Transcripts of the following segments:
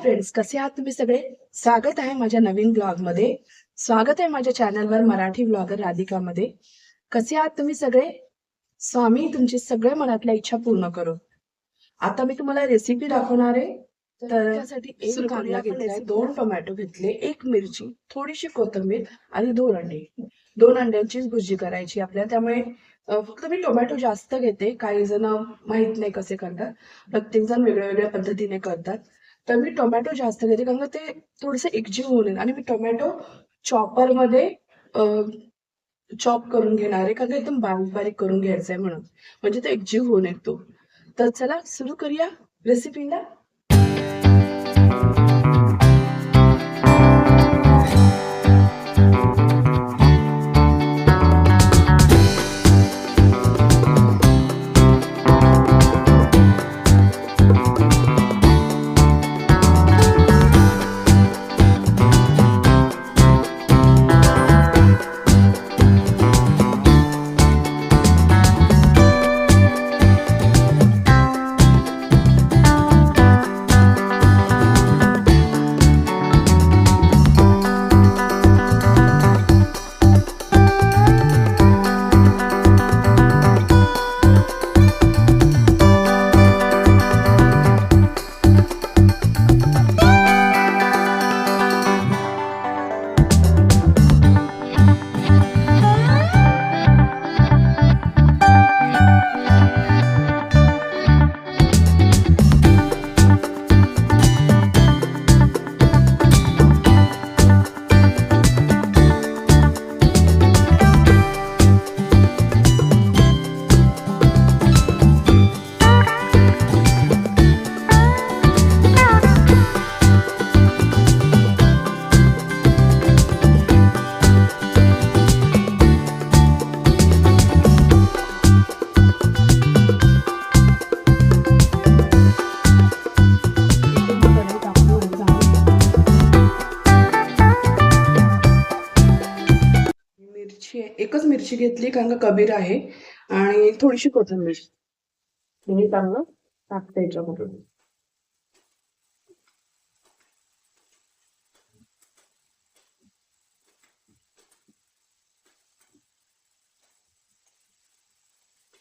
Friends कसे आहात तुम्ही सगळे? स्वागत आहे माझ्या नवीन ब्लॉगमध्ये स्वागत आहे माझ्या चॅनलवर मराठी ब्लॉगर राधिकामध्ये. कसे आहात तुम्ही सगळे? स्वामी तुमची सगळ्या मनातल्या इच्छा पूर्ण करो. आता मी तुम्हाला रेसिपी दाखवणार आहे. तर त्यासाठी एक कांदा घेतलाय. दोन टोमॅटो घेतले एक मिरची थोडीशी कोथिंबीर आणि दोन अंडे. दोन अंड्यांचीच भुर्जी करायची आपल्याला. त्यामुळे फक्त मी टोमॅटो जास्त घेते. काही जण माहीत नाही कसे करतात. प्रत्येक जण वेगळ्या वेगळ्या पद्धतीने करतात. तर मी टोमॅटो जास्त घेते कारण का ते थोडस एकजीव होऊन आणि मी टोमॅटो चॉपरमध्ये चॉप करून घेणार आहे कारण का एकदम बारीक बारीक करून घ्यायचं आहे म्हणून. म्हणजे तो एकजीव होऊन येतो. तर चला सुरू करूया रेसिपीला मिरची घेतली कारण का कबीर आहे. आणि थोडीशी कोथिंबीर. मी चांगलं टाकते याच्यामधून.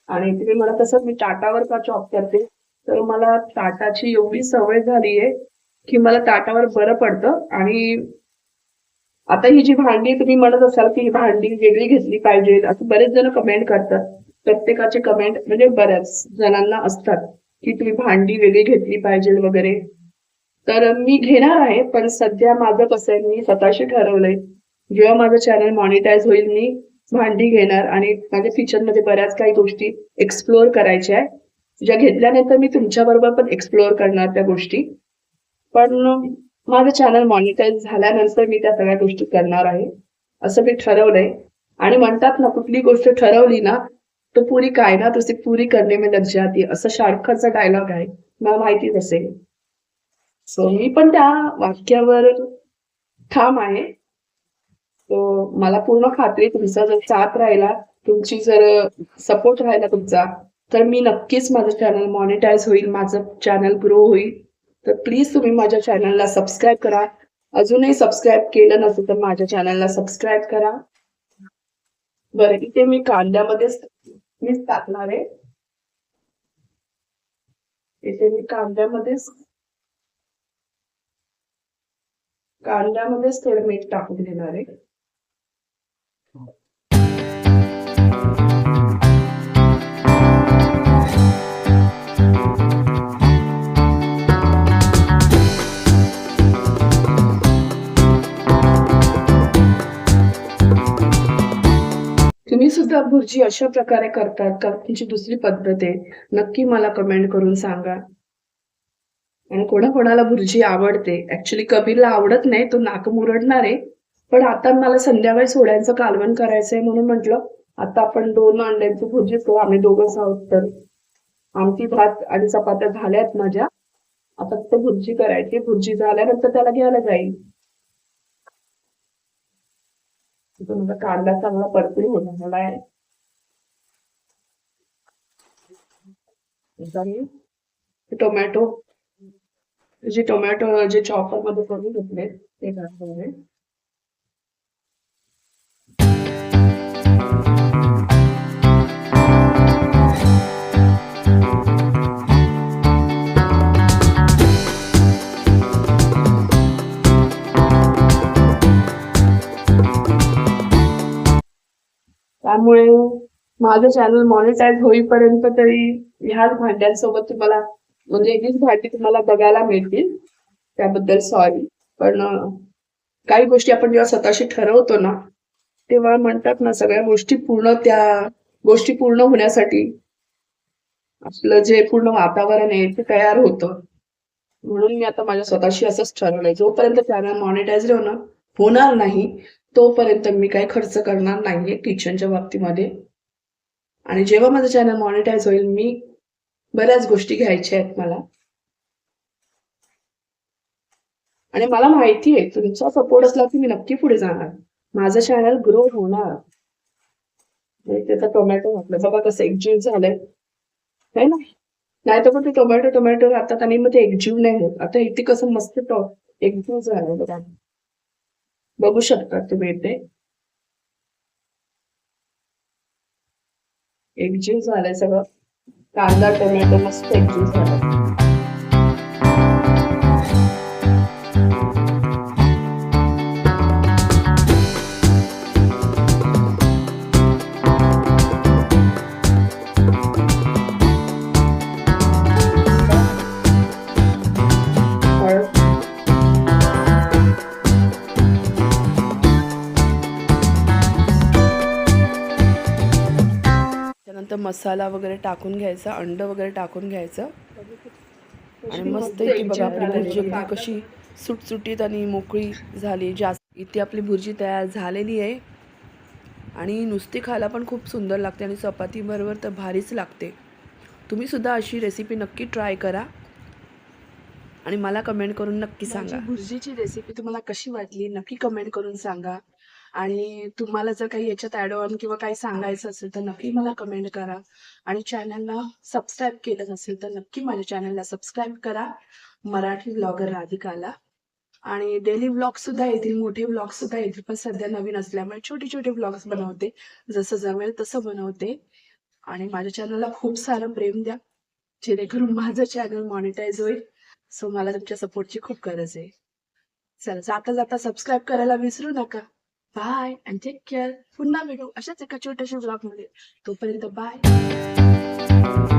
आणि इथे मला तसं मी ताटावर का चॉप करते? तर मला ताटाची एवढी सवय झाली आहे की मला ताटावर बरं पडतं. आणि आता ही जी भांडी तुम्ही म्हणत असाल की ही भांडी वेगळी घेतली पाहिजे असं बरेच जण कमेंट करतात. प्रत्येकाचे कमेंट म्हणजे बऱ्याच जणांना असतात की तुम्ही भांडी वेगळी घेतली पाहिजे वगैरे. तर मी घेणार आहे पण सध्या माझं कसं आहे मी स्वतःशी ठरवलंय. जेव्हा माझं चॅनल मॉनिटाईज होईल मी भांडी घेणार आणि माझ्या किचनमध्ये बऱ्याच काही गोष्टी एक्सप्लोअर करायच्या आहे. ज्या घेतल्यानंतर मी तुमच्या बरोबर पण एक्सप्लोअर करणार त्या गोष्टी. पण माझं चॅनल मॉनिटाईज झाल्यानंतर मी त्या सगळ्या गोष्टी करणार आहे. असं मी ठरवलंय. आणि म्हणतात ना कुठली गोष्ट ठरवली ना तो पुरी काय ना तुझी पुरी करणे मी दर्जा असं शाहरुख डायलॉग आहे. मला माहितीच असेल. सो मी पण त्या वाक्यावर ठाम आहे. सो मला पूर्ण खात्री तुमचा जर साथ राहिला तुमची जर सपोर्ट राहिला तुमचा तर मी नक्कीच माझं चॅनल मॉनिटाईज होईल माझं चॅनल ग्रो होईल. तर प्लीज तुम्ही माझ्या चॅनलला सबस्क्राईब करा. अजूनही सबस्क्राईब केलं नसेल तर माझ्या चॅनलला सबस्क्राईब करा. बरं इथे मी कांद्यामध्येच मीच टाकणार आहे. इथे मी कांद्यामध्येच कांद्यामध्येच थोडं मीठ टाकून देणार आहे. भुर्जी अशा प्रकारे करतात का? तुमची दुसरी पद्धत आहे. नक्की मला कमेंट करून सांगा. आणि कोणाकोणाला भुर्जी आवडते? ऍक्च्युली कबीरला आवडत नाही तो नाक मुरडणार आहे. पण आता मला संध्याकाळी सोड्यांचं कालवण करायचंय म्हणून म्हटलं आता आपण दोन अंड्यांची भुर्जी करू आम्ही दोघंच आहोत तर. आमटी भात आणि चपात्या झाल्यात माझ्या. आता फक्त भुर्जी करायची भुर्जी झाल्यानंतर त्याला घ्यायला जाईल. माझा कांदा चांगला परतून होणार आहे आता मी टोमॅटो. जे टोमॅटो जे चॉपरमध्ये करून घेतले ते घातले आहे त्यामुळे माझं चॅनल मॉनिटाईज होईपर्यंत तरी ह्याच भांड्यांसोबत तुम्हाला म्हणजे एकच भांडी तुम्हाला बघायला मिळतील. त्याबद्दल सॉरी पण काही गोष्टी आपण जेव्हा स्वतःशी ठरवतो ना तेव्हा म्हणतात ना सगळ्या गोष्टी पूर्ण त्या गोष्टी पूर्ण होण्यासाठी आपलं जे पूर्ण वातावरण आहे ते तयार होतं. म्हणून मी आता माझ्या स्वतःशी असंच ठरवलंय. जोपर्यंत चॅनल मॉनिटाईज होणार नाही तोपर्यंत मी काही खर्च करणार नाहीये किचनच्या बाबतीमध्ये. आणि जेव्हा माझं चॅनल मॉनिटाईज होईल मी बऱ्याच गोष्टी घ्यायच्या आहेत मला. आणि मला माहिती आहे तुमचा सपोर्ट असला की मी नक्की पुढे जाणार. माझं चॅनल ग्रो होणार. त्याचा टोमॅटो घातलं. बघा कसं एकजीव झालंय. है ना? नाही तर पण ते टोमॅटो टोमॅटो राहतात आणि मग ते एकजीव नाही होत. आता इथे कसं मस्त टो एकजीव झालंय. बघा बघू शकता तुम्ही इथे. एकजीव झालंय सगळं. कांदा टोमॅटो मस्त एकजीव झालाय. मसाला वगैरे टाकून घ्यायचा अंड वगैरे टाकून घ्यायचं. आणि मस्त इथे बघा आपली भुर्जी अगदी कशी सुटसुटीत आणि मोकळी झाली. जास्त इथे आपली भुर्जी तयार झालेली आहे. आणि नुसती खायला पण खूप सुंदर लागते आणि चपातीबरोबर तर भारीच लागते. तुम्ही सुद्धा अशी रेसिपी नक्की ट्राय करा. आणि मला कमेंट करून नक्की सांगा. भुर्जीची रेसिपी तुम्हाला कशी वाटली नक्की कमेंट करून सांगा. आणि तुम्हाला जर काही याच्यात ऍड ऑन किंवा काही सांगायचं असेल तर नक्की मला कमेंट करा. आणि चॅनलला सबस्क्राईब केलं नसेल तर नक्की माझ्या चॅनलला सबस्क्राईब करा. मराठी ब्लॉगर राधिकाला. आणि डेली ब्लॉग सुद्धा येतील मोठे ब्लॉग सुद्धा येतील पण सध्या नवीन असल्यामुळे छोटे छोटे ब्लॉग्स बनवते. जसं जमेल तसं बनवते. आणि माझ्या चॅनलला खूप सारं प्रेम द्या. जेणेकरून माझं चॅनल मॉनिटाईज होईल. सो मला तुमच्या सपोर्टची खूप गरज आहे. चला जाता जाता सबस्क्राईब करायला विसरू नका. बाय अँड टेक केअर पुन्हा भेटू अशाच एका छोट्याशा ब्लॉगमध्ये तोपर्यंत बाय